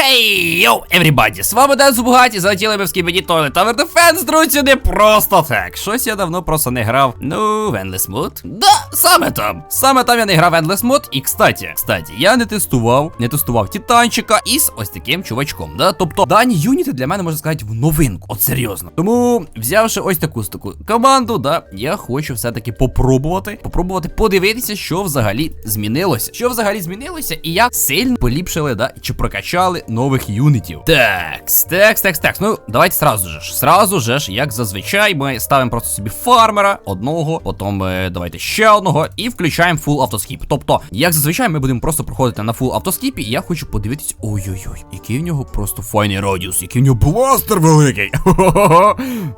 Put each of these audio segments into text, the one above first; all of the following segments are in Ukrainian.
Хей, йоу, everybody, з вами Ден Зубгаті, залетіли ми в Skibidi Toilet Tower Defense, друзі, не просто так. Щось я давно просто не грав. Ну, в Endless Mode. Да, саме там. Саме там я не грав в Endless Mode. І, кстати, кстати, я не тестував, не тестував Титанчика із ось таким чувачком, да? Тобто, дані юніти для мене, можна сказати, в новинку. От серйозно. Тому, взявши ось таку таку команду, да, я хочу все-таки попробувати, попробувати подивитися, що взагалі змінилося. Що взагалі змінилося, і як сильно поліпшили, да, чи прокачали нових юнітів. Такс, такс, такс, такс. Ну, давайте сразу же ж. Сразу же ж, як зазвичай, ми ставимо просто собі фармера одного, потім е, давайте ще одного і включаємо фул автоскіп. Тобто, як зазвичай, ми будемо просто проходити на фул автоскіпі, я хочу подивитись. Ой-ой-ой, який в нього просто файний радіус, який в нього бластер великий.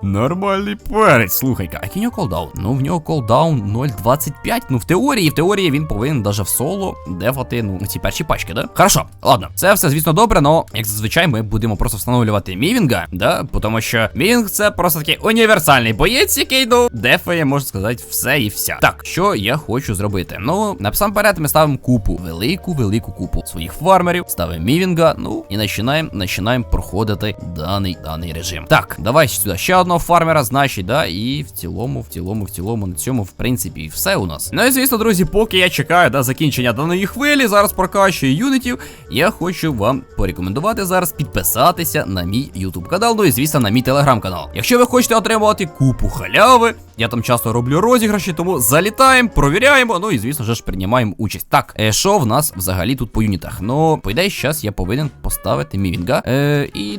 Нормальний перець. Слухай-ка, а який в нього колдаун? Ну, в нього колдаун 0.25. Ну, в теорії, в теорії він повинен даже в соло дефати, ну, ці перші пачки, да? Хорошо, ладно, це все, звісно, добре, але як зазвичай ми будемо просто встановлювати Мівінга, да? Тому що Мівінг це просто такий універсальний боєць, який ну, дефає, можна сказати, все і вся. Так, що я хочу зробити? Ну, насамперед ми ставимо купу, велику, велику купу своїх фармерів, ставимо Мівінга, ну і починаємо починаємо проходити даний даний режим. Так, давай сюди ще одного фармера, значить, да, і в цілому, в цілому, в цілому, на цьому, в принципі, і все у нас. Ну і звісно, друзі, поки я чекаю да, закінчення даної хвилі, зараз прокачую юнітів, я хочу вам порекомендувати зараз підписатися на мій YouTube канал, ну і звісно, на мій телеграм-канал. Якщо ви хочете отримувати купу халяви, я там часто роблю розіграші, тому залітаємо, провіряємо, ну і звісно ж приймаємо участь. Так, е, що в нас взагалі тут по юнітах? Ну, по ідеї, зараз я повинен поставити мівінга. Е, і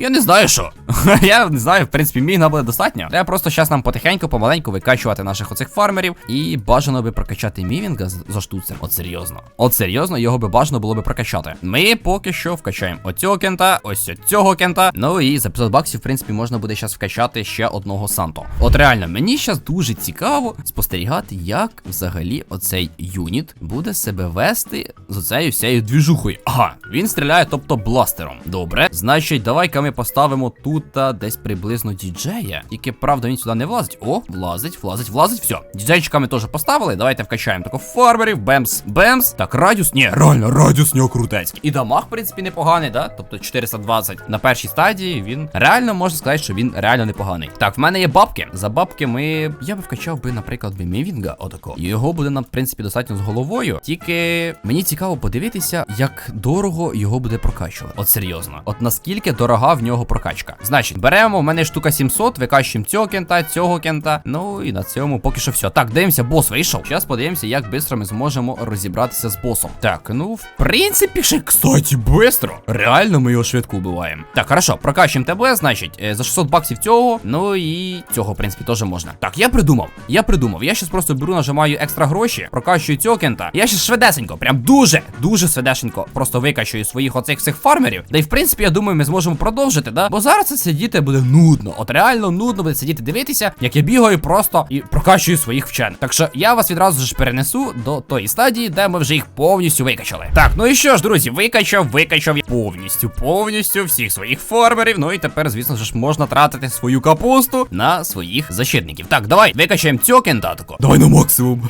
я не знаю що. я не знаю, в принципі, мівінга буде достатньо. Треба просто зараз нам потихеньку, помаленьку викачувати наших оцих фармерів. І бажано би прокачати мівінга за штуцем. От серйозно. От серйозно, його би бажано було би прокачати. Ми поки що вкачаємо оцього кента, ось цього кента. Ну і за 500 баксів, в принципі, можна буде зараз вкачати ще одного Санто. От реально, мені зараз дуже цікаво спостерігати, як взагалі оцей юніт буде себе вести з оцею всією двіжухою. Ага, він стріляє, тобто бластером. Добре, значить, давай-ка ми поставимо тут а, десь приблизно діджея. Тільки правда він сюди не влазить. О, влазить, влазить, влазить. Все. Діджейчика ми теж поставили. Давайте вкачаємо тако фармерів. Бемс, бемс. Так, радіус. Ні, реально, радіус нього крутецький. І дамаг, в принципі, непоганий, да? Тобто 420 на першій стадії. Він реально можна сказати, що він реально непоганий. Так, в мене є бабки. За бабки ми. Я би вкачав би, наприклад, би Мівінга, отако. Його буде нам, в принципі, достатньо з головою. Тільки мені цікаво подивитися, як дорого його буде прокачувати. От серйозно. От наскільки дорога в нього прокачка. Значить, беремо, в мене штука 700, викачуємо цього кента, цього кента. Ну і на цьому поки що все. Так, дивимося, бос вийшов. Зараз подивимося, як швидко ми зможемо розібратися з босом. Так, ну, в принципі, ще, кстати, швидко. Реально ми його швидко вбиваємо. Так, хорошо, прокачуємо тебе, значить, е, за 600 баксів цього. Ну і цього, в принципі, теж можна. Так, я придумав. Я придумав. Я щас просто беру, нажимаю екстра гроші, прокачую цього. Я щас швидесенько, прям дуже, дуже швидесенько просто викачую своїх оцих всіх фармерів. Да й в принципі, я думаю, ми зможемо продовжити, да? Бо зараз це сидіти буде нудно. От реально нудно буде сидіти дивитися, як я бігаю просто і прокачую своїх вчених. Так що я вас відразу ж перенесу до тої стадії, де ми вже їх повністю викачали. Так, ну і що ж, друзі, викачав, викачав я повністю, повністю всіх своїх фармерів. Ну і тепер, звісно ж, можна тратити свою капусту на своїх защитників. Так, давай, викачаємо цього кентатку. Давай на максимум.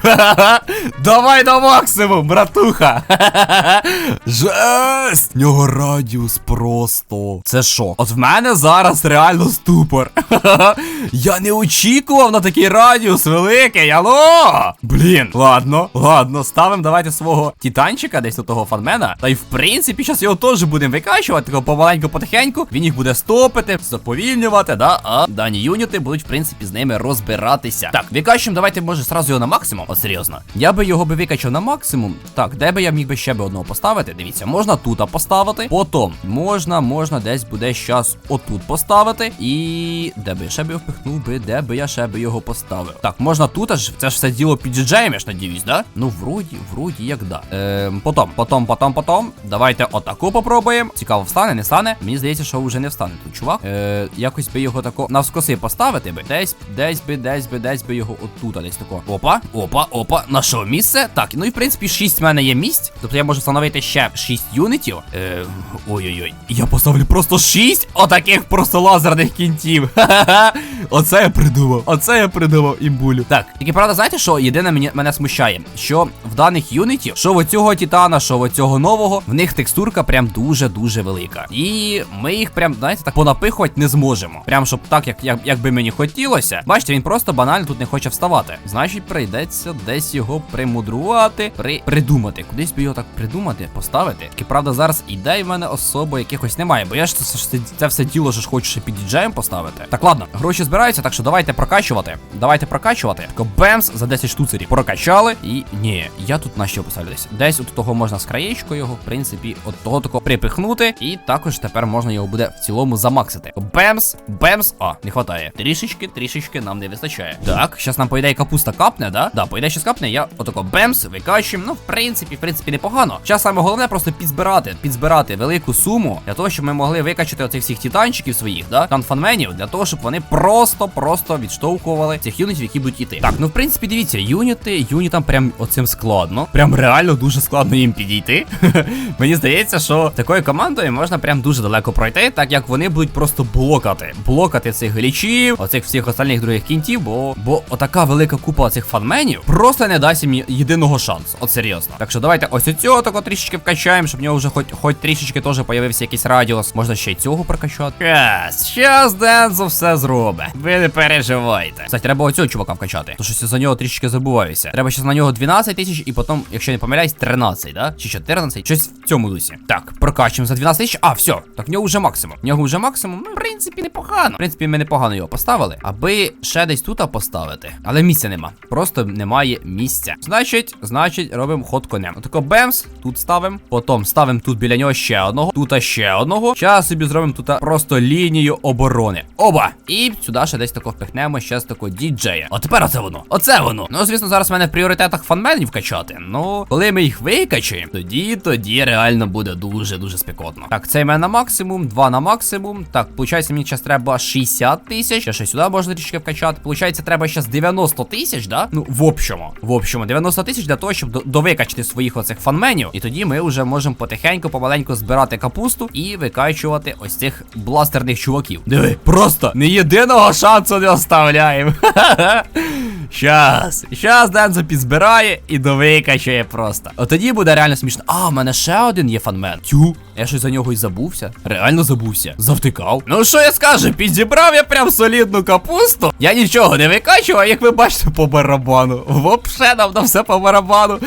Давай на максимум, братуха. Жесть! В нього радіус просто. Це що? От в мене зараз реально ступор. Я не очікував на такий радіус великий. Алло! Блін, ладно, ладно, ставимо давайте свого титанчика, десь до того фанмена. Та й в принципі, зараз його теж будемо викачувати, тако помаленьку потихеньку. Він їх буде стопити, заповільнювати, да, а дані юніти будуть, в принципі, з ними розбиратися. Так, викачуємо, давайте, може, зразу його на максимум. От серйозно. Я би його би викачав на максимум. Так, де би я міг би ще би одного поставити? Дивіться, можна тут поставити. Потім можна, можна десь буде щас отут поставити. І де би я ще би його впихнув би, де би я ще би його поставив. Так, можна тут аж це ж все діло під джеєм, я ж надіюсь, да? Ну, вроді, вроді, як да. Ем, потім, потім, потім, потім. Давайте отаку попробуємо. Цікаво, встане, не стане. Мені здається, що вже не встане тут, чувак. Е, якось би його тако навскоси поставити би. Десь, десь би, десь би, десь би його отут, десь тако. Опа, опа, опа. На що місце? Так, ну і в принципі 6 в мене є місць. Тобто я можу встановити ще 6 юнітів. Е, ой-ой-ой. Я поставлю просто 6 отаких просто лазерних кінтів. Ха-ха-ха. Оце я придумав. Оце я придумав імбулю. Так, тільки правда, знаєте, що єдине мені, мене смущає? Що в даних юнітів, що в цього титана, що в цього нового, в них текстурка прям дуже-дуже велика. І ми їх прям, знаєте, так понапихувати не зможемо. Прям щоб так, як, як, як би мені хотілося. Бачите, він просто банально тут не хоче вставати. Значить, прийдеться десь його примудрувати, при... придумати. Кудись би його так придумати, поставити. Тільки правда, зараз ідей в мене особо якихось немає, бо я ж це, це, все діло ж хочу ще під діджеєм поставити. Так, ладно, гроші збираються, так що давайте прокачувати. Давайте прокачувати. Тако бемс за 10 штуцерів. Прокачали. І ні, я тут на що поставлю десь. От того можна з краєчку його, в принципі, от того тако припихнути. І також тепер можна його буде в цілому замаксити. Бемс, бемс. А, не хватає. Трішечки, трішечки нам не вистачає. Так, зараз нам по ідеї капуста капне, да? Да, по ідеї щас капне. Я отако бемс, викачуємо. Ну, в принципі, в принципі, непогано. Зараз саме головне просто підзбирати, підзбирати велику суму для того, щоб ми могли викачати оцих всіх титанчиків своїх, да? Там фанменів, для того, щоб вони просто-просто відштовхували цих юнітів, які будуть іти. Так, ну в принципі, дивіться, юніти, юнітам прям оцим складно. Прям реально дуже складно їм підійти. Мені здається, що такою командою можна прям дуже далеко пройти, так як вони будуть просто блокати. Блокати цих глічів, оцих всіх остальних других кінтів, бо бо отака велика купа цих фанменів просто не дасть їм єдиного шансу. От серйозно. Так що давайте ось цього тако трішечки вкачаємо, щоб в нього вже хоч хоч трішечки теж появився якийсь радіус. Можна ще й цього прокачати. Щас, щас Дензо все зробить. Ви не переживайте. Кстати, треба оцього чувака вкачати. То щось за нього трішечки забуваюся. Треба щас на нього 12 тисяч і потім, якщо не помиляюсь, 13, да? Чи 14, щось в цьому дусі. Так, прокачуємо за 12 тисяч. А, все. Так в нього вже максимум. В нього вже максимум. Ну, в принципі, непогано. В принципі, ми непогано його поставили. Аби ще десь тут поставити. Але місця нема. Просто немає місця. Значить, значить, робимо ход конем. Отако бемс, тут ставимо. Потім ставимо тут біля нього ще одного. Тут ще одного. Зараз собі зробимо тут просто лінію оборони. Оба! І сюди ще десь тако впихнемо ще з такого діджея. А тепер оце воно. Оце воно. Ну, звісно, зараз в мене в пріоритетах фанменів качати. Ну, коли ми їх викачаємо, тоді, тоді реально буде дуже-дуже спекотно. Так, цей мене на максимум, два на максимум. Так, виходить, мені зараз треба 60 тисяч. Ще ще сюди можна трішки вкачати. Получається, треба зараз 90 тисяч, да? Ну, в общому. В общому, 90 тисяч для того, щоб довикачити своїх оцих фанменів. І тоді ми вже можемо потихеньку, помаленьку збирати капусту і викачувати ось цих бластерних чуваків. Диви, просто не єдиного шансу не оставляємо. Щас, щас Дензо підзбирає і довикачує просто. От тоді буде реально смішно. А, в мене ще один є фанмен. Тю, я щось за нього і забувся. Реально забувся. Завтикав. Ну що я скажу, підзібрав я прям солідну капусту. Я нічого не викачував, як ви бачите, по барабану. Вообще нам на все по барабану.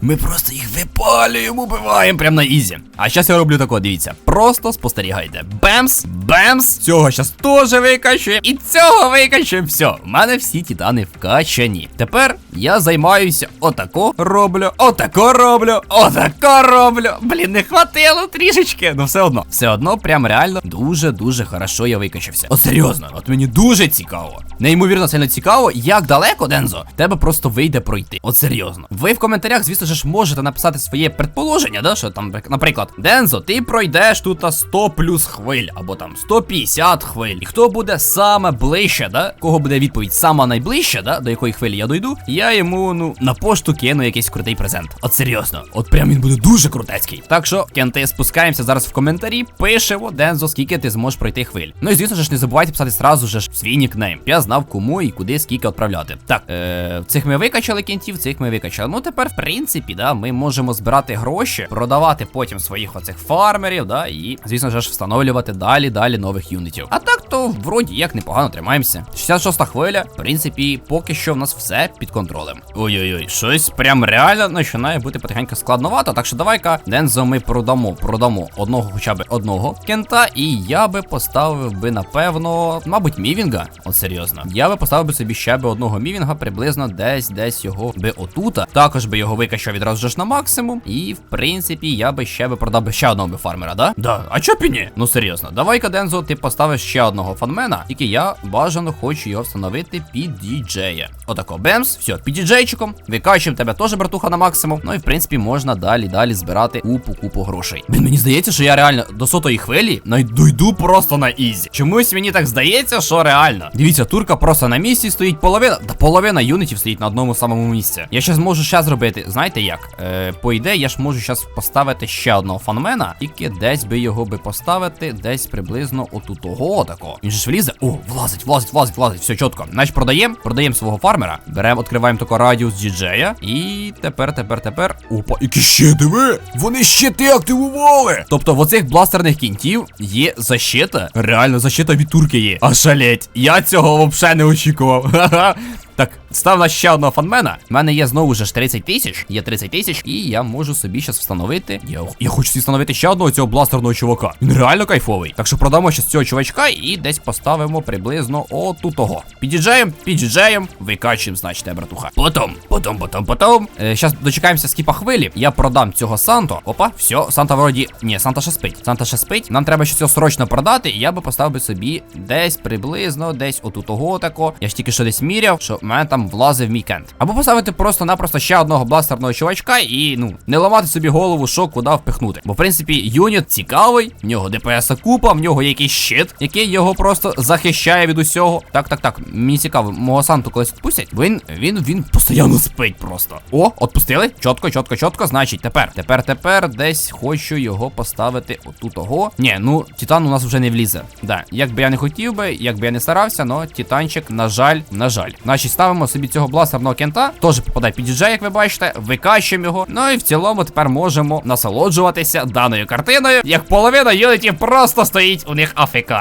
Ми просто їх випалюємо, убиваємо прям на ізі. А зараз я роблю тако, дивіться. Просто спостерігайте. Бемс, бемс. Цього зараз теж викачуємо. І цього викачуємо. Все, в мене всі титани вкачані. Тепер я займаюся отако роблю, отако роблю, отако роблю. Блін, не хватило трішечки. Ну все одно, все одно, прям реально дуже-дуже хорошо я викачався. От серйозно, от мені дуже цікаво. Неймовірно сильно цікаво, як далеко, Дензо, тебе просто вийде пройти. От серйозно. Ви в коментарях, звісно ж, можете написати своє предположення, да? Що там, наприклад, Дензо, ти пройдеш тут 100 плюс хвиль, або там 150 хвиль. І хто буде саме ближче, да? Кого буде відповідь сама найближча, да? До якої хвилі я дойду, я йому, ну, на пошту кину якийсь крутий презент. От серйозно, от прям він буде дуже крутецький. Так що, кенти, спускаємося зараз в коментарі, пишемо, Дензо, скільки ти зможеш пройти хвиль. Ну і звісно ж, не забувайте писати сразу ж свій нікнейм. Я знав, кому і куди скільки відправляти. Так, е, цих ми викачали кінтів, цих ми викачали. Ну тепер, в принципі, да, ми можемо збирати гроші, продавати потім своїх оцих фармерів, да, і, звісно ж, встановлювати далі, далі нових юнітів. А так то вроді як непогано тримаємося. 66 хвиля, в принципі, поки що в нас все під контролем. Ой-ой-ой, щось прям реально починає бути потихеньку складновато. Так що давай-ка Дензо ми продамо, продамо одного хоча б одного кента. І я би поставив би, напевно, мабуть, мівінга. От серйозно. Я би поставив би собі ще би одного мівінга, приблизно десь десь його би отута. Також би його викачав відразу ж на максимум. І в принципі, я би ще би продав би ще одного би фармера, да? Да. А чо б і ні? Ну серйозно, давай-ка, Дензо, ти поставиш ще одного фанмена, тільки я бажано хочу його встановити під діджея. Отако, бемс, все, підіджейчиком, викачуємо тебе теж, братуха, на максимум. Ну і в принципі можна далі, далі збирати купу, купу грошей. Блін, мені здається, що я реально до сотої хвилі дойду просто на ізі. Чомусь мені так здається, що реально. Дивіться, турка просто на місці стоїть половина. Та половина юнітів стоїть на одному самому місці. Я ще зможу ще зробити. Знаєте як? Е, по ідеї, я ж можу зараз поставити ще одного фанмена, тільки десь би його би поставити, десь приблизно отутого тако. Він же ж влізе. О, влазить, влазить, влазить, влазить. Все чітко. Значить, продаємо, продаємо свого фармера. Беремо, відкриваємо тако радіус діджея. І тепер, тепер, тепер. Опа, які ще диви! Вони щити активували! Тобто в оцих бластерних кінтів є защита. Реально, защита від турки є. А шалеть, я цього взагалі не очікував. Так, став на ще одного фанмена. У мене є знову ж 30 тисяч, є 30 тисяч, і я можу собі зараз встановити. Я, я хочу собі встановити ще одного цього бластерного чувака. Він реально кайфовий. Так що продамо ще цього чувачка і десь поставимо приблизно отутого. Підіджаємо, підіджаємо, викачуємо, значить, братуха. Потом, потом, потом, потом. Е, дочекаємося скіпа хвилі. Я продам цього Санто. Опа, все, Санта вроді. Ні, Санта ще спить. Санта ще спить. Нам треба ще цього срочно продати. І я би поставив би собі десь приблизно, десь отутого тако. Я ж тільки що десь міряв, що мене там влазив мій кент. Або поставити просто-напросто ще одного бластерного чувачка і, ну, не ламати собі голову, що куди впихнути. Бо, в принципі, юніт цікавий, в нього ДПС купа, в нього якийсь щит, який його просто захищає від усього. Так, так, так. Мені цікаво, мого Санту колись відпустять. Він, він, він постійно спить просто. О, отпустили? Чітко, чітко, чітко. Значить, тепер, тепер, тепер десь хочу його поставити отутого. Ні, ну, Титан у нас вже не влізе. Да, як би я не хотів би, як би я не старався, но Титанчик, на жаль, на жаль. Значить, ставимо собі цього бластерного кента. Теж попадає під діджей, як ви бачите, викачуємо його. Ну і в цілому тепер можемо насолоджуватися даною картиною. Як половина юнітів просто стоїть у них АФК.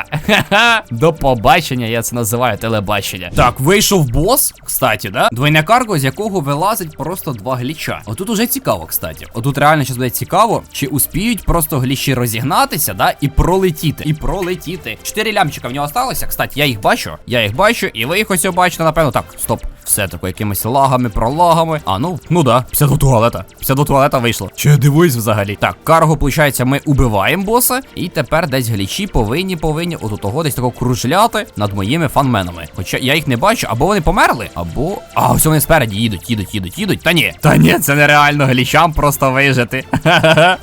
До побачення, я це називаю телебачення. Так, вийшов бос, кстати, да? Двойне карго, з якого вилазить просто два гліча. Отут уже цікаво, кстати. Отут реально щас буде цікаво, чи успіють просто глічі розігнатися, да, і пролетіти. І пролетіти. Чотири лямчика в нього осталося. Кстати, я їх бачу. Я їх бачу, і ви їх ось бачите, напевно. Так, стоп. Все таке якимись лагами, пролагами. А, ну, ну да, 52 туалета. 52 туалета вийшло. Чи я дивуюсь взагалі? Так, карго, виходить, ми убиваємо боса. І тепер десь глічі повинні, повинні от того десь такого кружляти над моїми фанменами. Хоча я їх не бачу, або вони померли, або. А, ось вони спереді їдуть, їдуть, їдуть, їдуть. Та ні. Та ні, це нереально глічам просто вижити.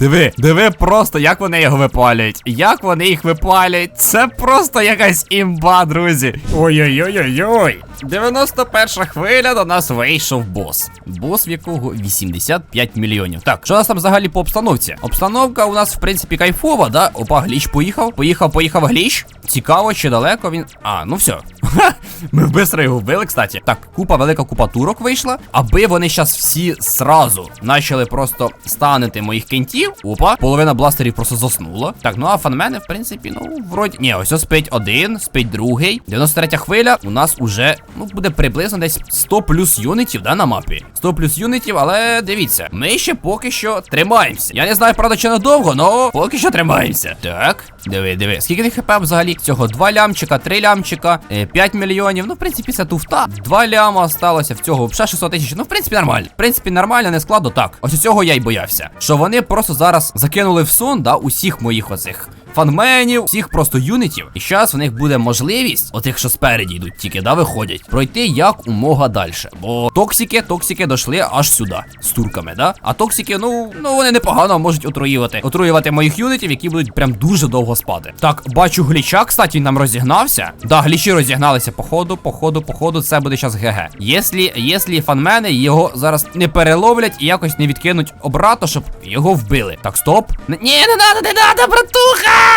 Диви, диви просто, як вони його випалюють. Як вони їх випалюють. Це просто якась імба, друзі. Ой-ой-ой-ой-ой. 91 хвиля до нас вийшов бос. Бос, в якого 85 мільйонів. Так, що у нас там взагалі по обстановці? Обстановка у нас, в принципі, кайфова, да? Опа, гліч поїхав. Поїхав, поїхав гліч. Цікаво, чи далеко він. А, ну все. Ми быстро його вбили, кстати. Так, купа, велика купа турок вийшла. Аби вони зараз всі сразу почали просто станити моїх кентів. Опа, половина бластерів просто заснула. Так, ну а фанмени, в принципі, ну, вроді. Ні, ось спить один, спить другий. 93 хвиля у нас уже, ну, буде приблизно десь 100 плюс юнітів, да, на мапі. 100 плюс юнітів, але дивіться, ми ще поки що тримаємося. Я не знаю, правда, чи надовго, але поки що тримаємося. Так, диви, диви. Скільки них хп взагалі? Цього 2 лямчика, 3 лямчика, 5 мільйонів. Ну, в принципі, це туфта. 2 ляма сталося в цього ще 600 тисяч. Ну, в принципі, нормально. В принципі, нормально, не складно так. Ось цього я й боявся. Що вони просто зараз закинули в сон, да, усіх моїх оцих. Фанменів, всіх просто юнітів. І зараз у них буде можливість, отих, що спереді йдуть, тільки да виходять, пройти як умога далі. Бо токсики, токсики дошли аж сюди з турками, да? А токсики, ну, ну вони непогано можуть отруювати. Отруювати моїх юнітів, які будуть прям дуже довго спати. Так, бачу гліча, кстати, нам розігнався. Да, глічі розігналися походу, походу, походу, це буде зараз ГГ. Якщо, якщо фанмени його зараз не переловлять і якось не відкинуть обратно, щоб його вбили. Так, стоп. Ні, не надо, не надо, братуха!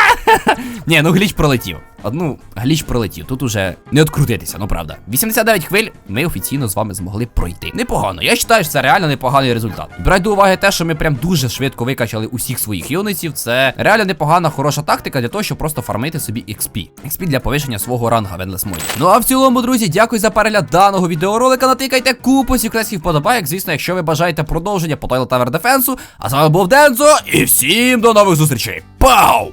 Ні, ну гліч пролетів. Одну гліч пролетів. Тут уже не открутитися, ну правда. 89 хвиль ми офіційно з вами змогли пройти. Непогано. Я вважаю, що це реально непоганий результат. Брай до уваги те, що ми прям дуже швидко викачали усіх своїх юнитів. Це реально непогана, хороша тактика для того, щоб просто фармити собі XP. XP для повищення свого ранга в Endless Mode. Ну а в цілому, друзі, дякую за перегляд даного відеоролика. Натикайте купу секретських вподобайок. Звісно, якщо ви бажаєте продовження по Toilet Tower Defense. А з вами був Дензо, і всім до нових зустрічей. Пау!